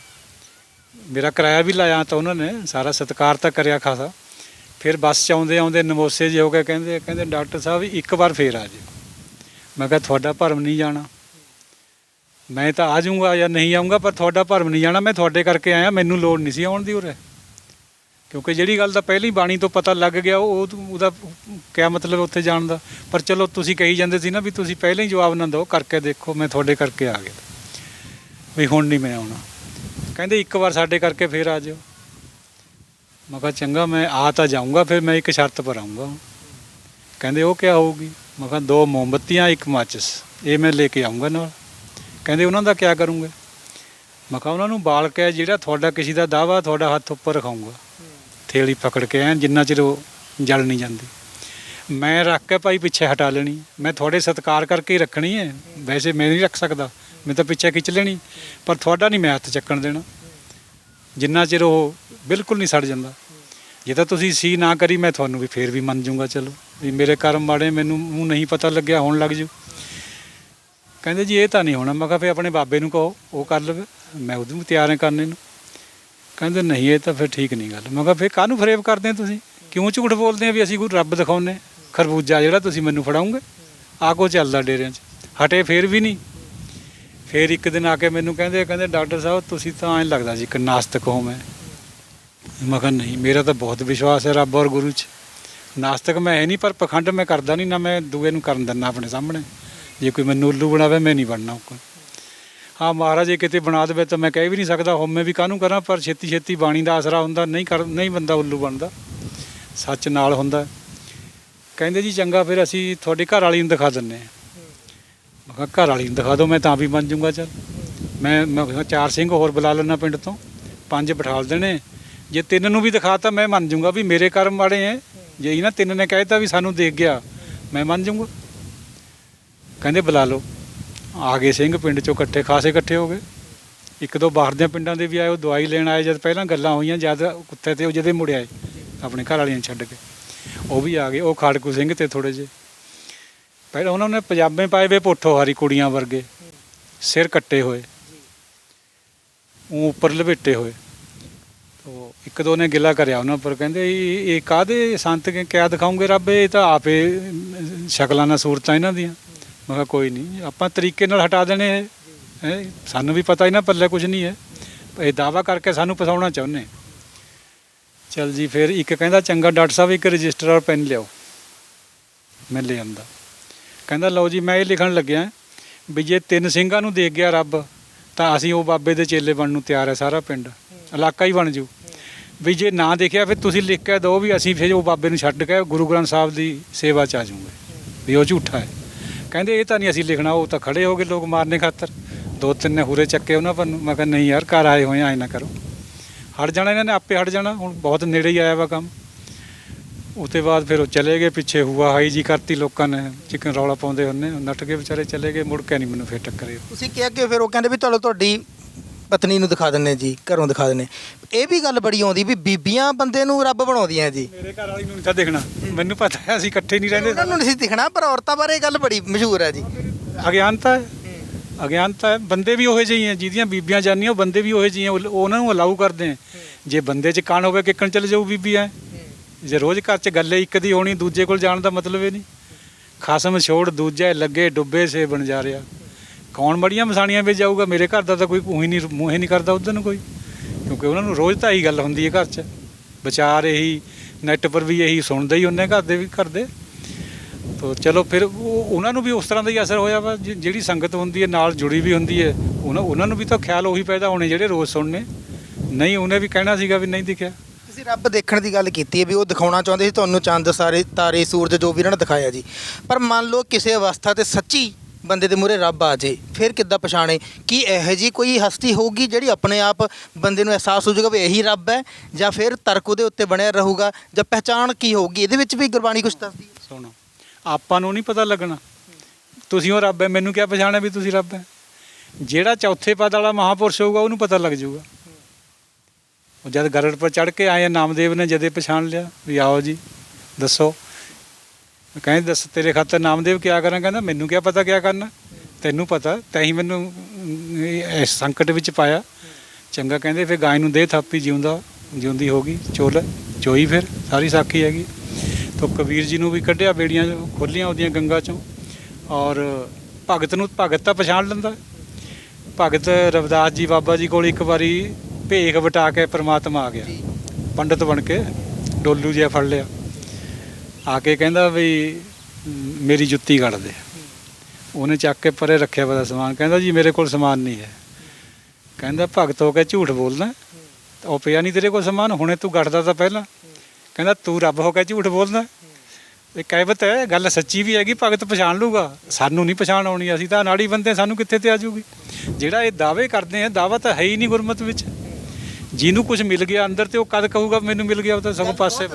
ਮੇਰਾ ਕਿਰਾਇਆ ਵੀ ਲਾਇਆ ਤਾਂ ਉਹਨਾਂ ਨੇ, ਸਾਰਾ ਸਤਿਕਾਰ ਤਾਂ ਕਰਿਆ ਖਾਸਾ। ਫਿਰ ਬੱਸ ਚ ਆਉਂਦੇ ਆਉਂਦੇ ਨਮੋਸੇ ਜਿਹੇ ਹੋ ਕੇ ਕਹਿੰਦੇ ਕਹਿੰਦੇ ਡਾਕਟਰ ਸਾਹਿਬ ਇੱਕ ਵਾਰ ਫੇਰ ਆ ਜਿਓ ਮੈਂ ਕਿਹਾ, ਤੁਹਾਡਾ ਭਰਮ ਨਹੀਂ ਜਾਣਾ। ਮੈਂ ਤਾਂ ਆ ਜਾਊਂਗਾ ਜਾਂ ਨਹੀਂ ਆਊਂਗਾ, ਪਰ ਤੁਹਾਡਾ ਭਰਮ ਨਹੀਂ ਜਾਣਾ। ਮੈਂ ਤੁਹਾਡੇ ਕਰਕੇ ਆਇਆ, ਮੈਨੂੰ ਲੋੜ ਨਹੀਂ ਸੀ ਆਉਣ ਦੀ ਉਰੇ। ਕਿਉਂਕਿ ਜਿਹੜੀ ਗੱਲ ਦਾ ਪਹਿਲੀ ਬਾਣੀ ਤੋਂ ਪਤਾ ਲੱਗ ਗਿਆ, ਉਹ ਉਹਦਾ ਕਿਆ ਮਤਲਬ ਉੱਥੇ ਜਾਣ ਦਾ? ਪਰ ਚਲੋ ਤੁਸੀਂ ਕਹੀ ਜਾਂਦੇ ਸੀ ਨਾ ਵੀ ਤੁਸੀਂ ਪਹਿਲਾਂ ਹੀ ਜਵਾਬ ਨਾ ਦਿਓ, ਕਰਕੇ ਦੇਖੋ, ਮੈਂ ਤੁਹਾਡੇ ਕਰਕੇ ਆ ਗਿਆ। ਵੀ ਹੁਣ ਨਹੀਂ ਮੈਂ ਆਉਣਾ। ਕਹਿੰਦੇ ਇੱਕ ਵਾਰ ਸਾਡੇ ਕਰਕੇ ਫੇਰ ਆ ਜਾਓ। ਮੈਂ ਕਿਹਾ, ਚੰਗਾ, ਮੈਂ ਆ ਤਾਂ ਜਾਊਂਗਾ, ਫਿਰ ਮੈਂ ਇੱਕ ਸ਼ਰਤ ਪਰ ਆਊਂਗਾ। ਕਹਿੰਦੇ, ਉਹ ਕਿਆ ਹੋਊਗੀ? ਮੈਂ ਕਿਹਾ, ਦੋ ਮੋਮਬੱਤੀਆਂ, ਇੱਕ ਮਾਚਿਸ। ਇਹ ਮੈਂ ਲੈ ਕੇ ਆਊਂਗਾ ਨਾਲ। ਕਹਿੰਦੇ, ਉਹਨਾਂ ਦਾ ਕਿਆ ਕਰੂੰਗੇ? ਮੈਂ ਕਿਹਾ, ਉਹਨਾਂ ਨੂੰ ਬਾਲ ਕੇ ਜਿਹੜਾ ਤੁਹਾਡਾ ਕਿਸੇ ਦਾ ਦਾਵਾ ਤੁਹਾਡਾ ਹੱਥ ਉੱਪਰ ਰਖਾਊਂਗਾ। ਥੇਲੀ ਪਕੜ ਕੇ ਐਨ ਜਿੰਨਾ ਚਿਰ ਉਹ ਜਲ ਨਹੀਂ ਜਾਂਦੀ। ਮੈਂ ਰੱਖ ਕੇ ਭਾਈ ਪਿੱਛੇ ਹਟਾ ਲੈਣੀ। ਮੈਂ ਤੁਹਾਡੇ ਸਤਿਕਾਰ ਕਰਕੇ ਹੀ ਰੱਖਣੀ ਹੈ ਵੈਸੇ ਮੈਂ ਨਹੀਂ ਰੱਖ ਸਕਦਾ। ਮੈਂ ਤਾਂ ਪਿੱਛੇ ਖਿੱਚ ਲੈਣੀ। ਪਰ ਤੁਹਾਡਾ ਨਹੀਂ ਮੈਂ ਹੱਥ ਚੱਕਣ ਦੇਣਾ। ਜਿੰਨਾ ਚਿਰ ਉਹ ਬਿਲਕੁਲ ਨਹੀਂ ਸੜ ਜਾਂਦਾ। ਜੇ ਤਾਂ ਤੁਸੀਂ ਸੀ ਨਾ ਕਰੀ, ਮੈਂ ਤੁਹਾਨੂੰ ਵੀ ਫੇਰ ਵੀ ਮੰਨ ਜਾਊਂਗਾ ਚਲੋ, ਵੀ ਮੇਰੇ ਕਰਮ ਮਾੜੇ ਮੈਨੂੰ ਮੂੰਹ ਨਹੀਂ ਪਤਾ ਲੱਗਿਆ, ਹੋਣ ਲੱਗ ਜੂ। ਕਹਿੰਦੇ ਜੀ, ਇਹ ਤਾਂ ਨਹੀਂ ਹੋਣਾ। ਮੈਂ ਕਿਹਾ ਫੇ ਆਪਣੇ ਬਾਬੇ ਨੂੰ ਕਹੋ, ਉਹ ਕਰ ਲਵੇ। ਮੈਂ ਉਹਦੇ ਨੂੰ ਤਿਆਰ ਹਾਂ ਕਰਨੇ ਨੂੰ। ਕਹਿੰਦੇ ਨਹੀਂ, ਇਹ ਤਾਂ ਫਿਰ ਠੀਕ ਨਹੀਂ ਗੱਲ। ਮੈਂ ਕਿਹਾ ਫੇ ਕਾਹਨੂੰ ਫਰੇਬ ਕਰਦੇ ਤੁਸੀਂ? ਕਿਉਂ ਝੂਠ ਬੋਲਦੇ ਆ ਵੀ ਅਸੀਂ ਕੋਈ ਰੱਬ ਦਿਖਾਉਨੇ ਖਰਬੂਜਾ ਜਿਹੜਾ ਤੁਸੀਂ ਮੈਨੂੰ ਫੜਾਉਂਗੇ ਆ ਕੋ ਚੱਲਦਾ ਡੇਰਿਆਂ 'ਚ। ਹਟੇ ਫੇਰ ਵੀ ਨਹੀਂ। ਫੇਰ ਇੱਕ ਦਿਨ ਆ ਕੇ ਮੈਨੂੰ ਕਹਿੰਦੇ ਕਹਿੰਦੇ ਡਾਕਟਰ ਸਾਹਿਬ, ਤੁਸੀਂ ਤਾਂ ਐਂ ਲੱਗਦਾ ਜੀ ਕਿ ਨਾਸਤਕ ਹੋ ਮੈਂ। ਮੈਂ ਕਿਹਾ, ਨਹੀਂ, ਮੇਰਾ ਤਾਂ ਬਹੁਤ ਵਿਸ਼ਵਾਸ ਹੈ ਰੱਬ ਔਰ ਗੁਰੂ 'ਚ। ਨਾਸਤਕ ਮੈਂ ਹੈ ਨਹੀਂ, ਪਰ ਪਖੰਡ ਮੈਂ ਕਰਦਾ ਨਹੀਂ, ਨਾ ਮੈਂ ਦੂਏ ਨੂੰ ਕਰਨ ਦਿੰਦਾ ਆਪਣੇ ਸਾਹਮਣੇ। ਜੇ ਕੋਈ ਮੈਨੂੰ ਉੱਲੂ ਬਣਾਵੇ, ਮੈਂ ਨਹੀਂ ਬਣਨਾ ਕੋਈ। ਹਾਂ ਮਹਾਰਾਜ ਜੇ ਕਿਤੇ ਬਣਾ ਦੇਵੇ ਤਾਂ ਮੈਂ ਕਹਿ ਵੀ ਨਹੀਂ ਸਕਦਾ ਹੋਮੇ ਵੀ ਕਾਹਨੂੰ ਕਰਾਂ, ਪਰ ਛੇਤੀ ਛੇਤੀ ਬਾਣੀ ਦਾ ਆਸਰਾ ਹੁੰਦਾ, ਨਹੀਂ ਕਰ, ਨਹੀਂ ਬੰਦਾ ਉੱਲੂ ਬਣਦਾ। ਸੱਚ ਨਾਲ ਹੁੰਦਾ। ਕਹਿੰਦੇ ਜੀ, ਚੰਗਾ, ਫਿਰ ਅਸੀਂ ਤੁਹਾਡੇ ਘਰ ਵਾਲੀ ਨੂੰ ਦਿਖਾ ਦਿੰਨੇ ਆ ਮੈਂ ਕਿਹਾ, ਘਰ ਵਾਲੀ ਨੂੰ ਦਿਖਾ ਦਿਓ, ਮੈਂ ਤਾਂ ਵੀ ਬਣ ਜਾਊਂਗਾ, ਚੱਲ। ਮੈਂ ਮੈਂ ਕਿਹਾ, ਚਾਰ ਸਿੰਘ ਹੋਰ ਬੁਲਾ ਲੈਣਾ ਪਿੰਡ ਤੋਂ, ਪੰਜ ਬਿਠਾਲ ਦੇਣੇ। ਜੇ ਤਿੰਨ ਨੂੰ ਵੀ ਦਿਖਾਤਾ, ਮੈਂ ਮੰਨ ਜਾਊਂਗਾ ਵੀ ਮੇਰੇ ਕਰਮ ਮਾੜੇ ਐ। ਜੇ ਇਹਨਾਂ ਤਿੰਨ ਨੇ ਕਹਿਤਾ ਵੀ ਸਾਨੂੰ ਦੇਖ ਗਿਆ, ਮੈਂ ਮੰਨ ਜਾਊਂਗਾ। ਕਹਿੰਦੇ, ਬੁਲਾ ਲਓ। ਆ ਗਏ ਸਿੰਘ, ਪਿੰਡ ਚੋਂ ਇਕੱਠੇ, ਖਾਸੇ ਇਕੱਠੇ ਹੋ ਗਏ। ਇੱਕ ਦੋ ਬਾਹਰ ਦੇ ਪਿੰਡਾਂ ਦੇ ਵੀ ਆਏ, ਉਹ ਦਵਾਈ ਲੈਣ ਆਏ, ਜਦ ਪਹਿਲਾਂ ਗੱਲਾਂ ਹੋਈਆਂ, ਜਦ ਕੁੱਤੇ ਤੇ ਉਹ ਜਦੇ ਮੁੜ ਆਏ, ਆਪਣੇ ਘਰ ਵਾਲਿਆਂ ਨੂੰ ਛੱਡ ਕੇ। ਉਹ ਵੀ ਆ ਗਏ, ਉਹ ਖਾੜਕੂ ਸਿੰਘ ਤੇ ਥੋੜੇ ਜਿਹੇ। ਪਹਿਲਾਂ ਉਹਨਾਂ ਨੇ ਪਜਾਮੇ ਪਾਏ ਵੇ ਪੋਠੋ ਹਾਰੀ ਕੁੜੀਆਂ ਵਰਗੇ, ਸਿਰ ਕੱਟੇ ਹੋਏ ਉਹ ਉੱਪਰ ਲਪੇਟੇ ਹੋਏ। ਤੋ ਇੱਕ ਦੋ ਨੇ ਗਿਲਾ ਕਰਿਆ ਉਹਨਾਂ ਪਰ ਕਹਿੰਦੇ, ਇਹ ਇਹ ਕਾਦੇ ਸੰਤ ਕੇ ਕਿਆ ਦਿਖਾਉਂਗੇ ਰੱਬ? ਇਹ ਤਾਂ ਆਪੇ ਸ਼ਕਲਾਂ ਨਾਲ ਸੂਰਤਾਂ ਇਹਨਾਂ ਦੀਆਂ। ਮੈਂ ਕਿਹਾ ਕੋਈ ਨਹੀਂ ਆਪਾਂ ਤਰੀਕੇ ਨਾਲ ਹਟਾ ਦੇਣੇ ਹੈ ਹੈਂ, ਸਾਨੂੰ ਵੀ ਪਤਾ ਹੀ ਨਾ ਪੱਲੇ ਕੁਝ ਨਹੀਂ ਹੈ। ਇਹ ਦਾਵਾ ਕਰਕੇ ਸਾਨੂੰ ਫਸਾਉਣਾ ਚਾਹੁੰਦੇ। ਚਲ ਜੀ ਫਿਰ ਇੱਕ ਕਹਿੰਦਾ ਚੰਗਾ ਡਾਕਟਰ ਸਾਹਿਬ ਇੱਕ ਰਜਿਸਟਰ ਔਰ ਪੈਨ ਲਿਆਓ। ਮੈਂ ਲੈ ਆਂਦਾ ਕਹਿੰਦਾ ਲਓ ਜੀ ਮੈਂ ਇਹ ਲਿਖਣ ਲੱਗਿਆ ਵੀ ਜੇ ਤਿੰਨ ਸਿੰਘਾਂ ਨੂੰ ਦੇਖ ਗਿਆ ਰੱਬ ਤਾਂ ਅਸੀਂ ਉਹ ਬਾਬੇ ਦੇ ਚੇਲੇ ਬਣਨ ਨੂੰ ਤਿਆਰ ਹੈ ਸਾਰਾ ਪਿੰਡ। ਇਲਾਕਾ ਹੀ ਬਣ ਜੂ। ਵੀ ਜੇ ਨਾ ਦੇਖਿਆ ਫਿਰ ਤੁਸੀਂ ਲਿਖ ਕੇ ਦਿਓ ਵੀ ਅਸੀਂ ਫਿਰ ਉਹ ਬਾਬੇ ਨੂੰ ਛੱਡ ਕੇ ਗੁਰੂ ਗ੍ਰੰਥ ਸਾਹਿਬ ਦੀ ਸੇਵਾ ਚ ਆ ਜਾਊਂਗੇ। ਵੀ ਉਹ ਝੂਠਾ ਹੈ। ਕਹਿੰਦੇ ਇਹ ਤਾਂ ਨਹੀਂ ਅਸੀਂ ਲਿਖਣਾ, ਉਹ ਤਾਂ ਖੜੇ ਹੋ ਗਏ ਲੋਕ ਮਾਰਨੇ ਖਾਤਰ। ਦੋ ਤਿੰਨ ਨੇ ਹੂਰੇ ਚੱਕੇ ਉਹਨਾਂ ਪਰ ਨੂੰ। ਮੈਂ ਕਿਹਾ, ਨਹੀਂ ਯਾਰ, ਘਰ ਆਏ ਹੋਏ ਆ, ਐ ਨਾ ਕਰੋ। ਹਟ ਜਾਣਾ ਇਹਨਾਂ ਨੇ, ਆਪੇ ਹਟ ਜਾਣਾ। ਹੁਣ ਬਹੁਤ ਨੇੜੇ ਹੀ ਆਇਆ ਵਾ ਕੰਮ। ਉਤੇ ਬਾਅਦ ਫਿਰ ਉਹ ਚਲੇ ਗਏ, ਪਿੱਛੇ ਹੁਆ ਹਾਈ ਜੀ ਕਰਤੀ ਲੋਕਾਂ ਨੇ, ਚਿਕਨ ਰੌਲਾ ਪਾਉਂਦੇ ਹੁੰਨੇ ਨੱਟ ਕੇ ਵਿਚਾਰੇ ਚਲੇ ਗਏ, ਮੁੜ ਕੇ ਨਹੀਂ ਮੈਨੂੰ ਫਿਰ ਟੱਕਰੇ। ਤੁਸੀਂ ਕਿਹਾ ਕਿ ਫਿਰ ਉਹ ਕਹਿੰਦੇ ਵੀ ਚਲੋ ਤੁਹਾਡੀ ਪਤਨੀ ਨੂੰ ਦਿਖਾ ਦਿੰਨੇ ਜੀ ਘਰੋਂ ਦਿਖਾ ਦਿੰਨੇ ਇਹ ਵੀ ਗੱਲ ਬੜੀ ਆਉਂਦੀ ਵੀ ਬੀਬੀਆਂ ਬੰਦੇ ਨੂੰ ਰੱਬ ਬਣਾਉਂਦੀਆਂ ਜੀ। ਮੇਰੇ ਘਰ ਵਾਲੀ ਨੂੰ ਨਹੀਂ ਤਾਂ ਦੇਖਣਾ। ਮੈਨੂੰ ਪਤਾ ਹੈ ਅਸੀਂ ਇਕੱਠੇ ਨਹੀਂ ਰਹਿੰਦੇ। ਉਹਨਾਂ ਨੂੰ ਨਹੀਂ ਦਿਖਣਾ ਪਰ ਔਰਤਾਂ ਬਾਰੇ ਇਹ ਗੱਲ ਬੜੀ ਮਸ਼ਹੂਰ ਹੈ ਜੀ। ਅਗਿਆਨਤਾ ਹੈ। ਅਗਿਆਨਤਾ ਹੈ। ਬੰਦੇ ਵੀ ਉਹੇ ਜਿਹੇ ਹੀ ਹੈ ਜਿਹਦੀਆਂ ਬੀਬੀਆਂ ਜਾਂਦੀਆਂ ਉਹ ਬੰਦੇ ਵੀ ਉਹੇ ਜਿਹੇ ਹੈ ਉਹ ਉਹ ਉਹਨਾਂ ਨੂੰ ਅਲਾਉ ਕਰਦੇ ਹੈ। ਜੇ ਬੰਦੇ 'ਚ ਕਾਣ ਹੋਵੇ ਕਿੱਕਣ ਚਲੇ ਜਾਊ ਬੀਬੀ ਐ। ਜੇ ਰੋਜ਼ ਘਰ 'ਚ ਗੱਲੇ ਇੱਕ ਦੀ ਹੋਣੀ ਦੂਜੇ ਕੋਲ ਜਾਣ ਦਾ ਮਤਲਬ ਹੀ ਨਹੀਂ। ਖਸਮ ਛੋੜ ਦੂਜੇ ਲੱਗੇ ਡੁੱਬੇ ਸੇ ਬਣ ਜਾ ਰਿਹਾ। ਕੌਣ ਬੜੀਆਂ ਮਸਾਣੀਆਂ ਵਿੱਚ ਜਾਊਗਾ? ਮੇਰੇ ਘਰ ਦਾ ਤਾਂ ਕੋਈ ਉਹੀ ਨਹੀਂ, ਮੂੰਹ ਹੀ ਨਹੀਂ ਕਰਦਾ ਉਧਰ ਨੂੰ ਕੋਈ। ਕਿਉਂਕਿ ਉਹਨਾਂ ਨੂੰ ਰੋਜ਼ ਤਾਂ ਇਹੀ ਗੱਲ ਹੁੰਦੀ ਹੈ ਘਰ 'ਚ। ਵਿਚਾਰ ਇਹੀ ਨੈੱਟ ਪਰ ਵੀ ਇਹੀ ਸੁਣਦੇ ਹੀ ਉਹਨੇ ਘਰ ਦੇ ਵੀ ਕਰਦੇ ਤੋ ਚਲੋ ਫਿਰ ਉਹ, ਉਹਨਾਂ ਨੂੰ ਵੀ ਉਸ ਤਰ੍ਹਾਂ ਦਾ ਹੀ ਅਸਰ ਹੋਇਆ ਵਾ, ਜਿ- ਜਿਹੜੀ ਸੰਗਤ ਹੁੰਦੀ ਹੈ, ਨਾਲ ਜੁੜੀ ਵੀ ਹੁੰਦੀ ਹੈ, ਉਹਨਾਂ ਉਹਨਾਂ ਨੂੰ ਵੀ ਤਾਂ ਖਿਆਲ ਉਹੀ ਪੈਦਾ ਹੋਣੇ ਜਿਹੜੇ ਰੋਜ਼ ਸੁਣਨੇ। ਨਹੀਂ, ਉਹਨੇ ਵੀ ਕਹਿਣਾ ਸੀਗਾ ਵੀ ਨਹੀਂ ਦਿਖਿਆ। ਤੁਸੀਂ ਰੱਬ ਦੇਖਣ ਦੀ ਗੱਲ ਕੀਤੀ ਹੈ ਵੀ ਉਹ ਦਿਖਾਉਣਾ ਚਾਹੁੰਦੇ ਸੀ, ਤੁਹਾਨੂੰ ਚੰਦ, ਸਾਰੇ ਤਾਰੇ, ਸੂਰਜ ਜੋ ਵੀ ਇਹਨਾਂ ਨੇ ਦਿਖਾਇਆ ਜੀ। ਪਰ ਮੰਨ ਲਓ ਕਿਸੇ ਅਵਸਥਾ ਤੇ ਸੱਚੀ ਬੰਦੇ ਦੇ ਮੂਹਰੇ ਰੱਬ ਆ ਜੇ, ਫਿਰ ਕਿੱਦਾਂ ਪਛਾਣੇ? ਕੀ ਇਹੋ ਜੀ ਕੋਈ ਹਸਤੀ ਹੋਊਗੀ ਜਿਹੜੀ ਆਪਣੇ ਆਪ ਬੰਦੇ ਨੂੰ ਅਹਿਸਾਸ ਹੋ ਜਾਊਗਾ ਵੀ ਇਹੀ ਰੱਬ ਹੈ, ਜਾਂ ਫਿਰ ਤਰਕ ਉਹਦੇ ਉੱਤੇ ਬਣਿਆ ਰਹੂਗਾ, ਜਾਂ ਪਹਿਚਾਣ ਕੀ ਹੋਊਗੀ? ਇਹਦੇ ਵਿੱਚ ਵੀ ਗੁਰਬਾਣੀ ਕੁਝ ਦੱਸਦੀ ਹੈ। ਸੁਣੋ, ਆਪਾਂ ਨੂੰ ਨਹੀਂ ਪਤਾ ਲੱਗਣਾ। ਤੁਸੀਂ ਉਹ ਰੱਬ ਹੈ, ਮੈਨੂੰ ਕਿਆ ਪਛਾਣਿਆ ਵੀ ਤੁਸੀਂ ਰੱਬ ਹੈ? ਜਿਹੜਾ ਚੌਥੇ ਪਦ ਵਾਲਾ ਮਹਾਪੁਰਸ਼ ਹੋਊਗਾ, ਉਹਨੂੰ ਪਤਾ ਲੱਗ ਜਾਊਗਾ। ਉਹ ਜਦ ਗਰੜ ਪਰ ਚੜ ਕੇ ਆਏ ਨਾਮਦੇਵ ਨੇ ਜਦੇ ਪਛਾਣ ਲਿਆ, ਵੀ ਆਓ ਜੀ, ਦੱਸੋ। ਕਹਿੰਦੇ ਦੱਸ ਤੇਰੇ ਖਾਤਰ ਨਾਮਦੇਵ ਕਿਆ ਕਰਾਂ? ਕਹਿੰਦਾ ਮੈਨੂੰ ਕਿਆ ਪਤਾ ਕਿਆ ਕਰਨਾ? ਤੈਨੂੰ ਪਤਾ ਤੈਂ ਹੀ ਮੈਨੂੰ ਇਸ ਸੰਕਟ ਵਿੱਚ ਪਾਇਆ। ਚੰਗਾ ਕਹਿੰਦੇ ਫਿਰ ਗਾਇ ਨੂੰ ਦੇ ਥਾਪੀ ਜਿਉਂਦਾ ਜਿਉਂਦੀ ਹੋਗੀ ਚੋਲ ਚੋਈ ਫਿਰ ਸਾਰੀ ਸਾਖੀ ਹੈਗੀ। ਤੋ ਕਬੀਰ ਜੀ ਨੂੰ ਵੀ ਕੱਢਿਆ ਬੇੜੀਆਂ ਖੋਲੀਆਂ ਉਹਦੀਆਂ ਗੰਗਾ ਚੋਂ। ਔਰ ਭਗਤ ਨੂੰ ਭਗਤ ਤਾਂ ਪਛਾਣ ਲੈਂਦਾ। ਭਗਤ ਰਵਿਦਾਸ ਜੀ ਬਾਬਾ ਜੀ ਕੋਲ ਇੱਕ ਵਾਰੀ ਭੇਖ ਵਟਾ ਕੇ ਪ੍ਰਮਾਤਮਾ ਆ ਗਿਆ। ਪੰਡਤ ਬਣ ਕੇ ਡੋਲੂ ਜਿਹਾ ਫੜ ਲਿਆ। ਆ ਕੇ ਕਹਿੰਦਾ ਵੀ ਮੇਰੀ ਜੁੱਤੀ ਕੱਢ ਦੇ। ਉਹਨੇ ਚੱਕ ਕੇ ਪਰੇ ਰੱਖਿਆ ਪਤਾ ਸਮਾਨ। ਕਹਿੰਦਾ ਜੀ ਮੇਰੇ ਕੋਲ ਸਮਾਨ ਨਹੀਂ ਹੈ। ਕਹਿੰਦਾ ਭਗਤ ਹੋ ਕੇ ਝੂਠ ਬੋਲਦਾ। ਉਹ ਪਿਆ ਨਹੀਂ ਤੇਰੇ ਕੋਲ ਸਮਾਨ। ਹੁਣੇ ਤੂੰ ਗੱਡਦਾ ਤਾਂ ਪਹਿਲਾਂ। ਕਹਿੰਦਾ ਤੂੰ ਰੱਬ ਹੋ ਕੇ ਝੂਠ ਬੋਲਦਾ। ਇਹ ਕਹਿਵਤ ਹੈ ਗੱਲ ਸੱਚੀ ਵੀ ਹੈਗੀ ਭਗਤ ਪਛਾਣ ਲੂਗਾ। ਸਾਨੂੰ ਨਹੀਂ ਪਛਾਣ ਆਉਣੀ ਅਸੀਂ ਤਾਂ ਨਾੜੀ ਬੰਦੇ ਸਾਨੂੰ ਕਿੱਥੇ ਤੇ ਆ ਜਾਊਗੀ ਜਿਹੜਾ ਇਹ ਦਾਅਵੇ ਕਰਦੇ ਆ ਦਾਵਾ ਤਾਂ ਹੈ ਹੀ ਨਹੀਂ ਗੁਰਮਤ ਵਿੱਚ। ਜਿਹਨੂੰ ਕੁਝ ਮਿਲ ਗਿਆ ਅੰਦਰ ਤੇ ਉਹ ਕਦ ਕਹੂਗਾ ਮੈਨੂੰ ਮਿਲ ਗਿਆ ਉਹ ਤਾਂ ਸਭ ਪਾਸੇ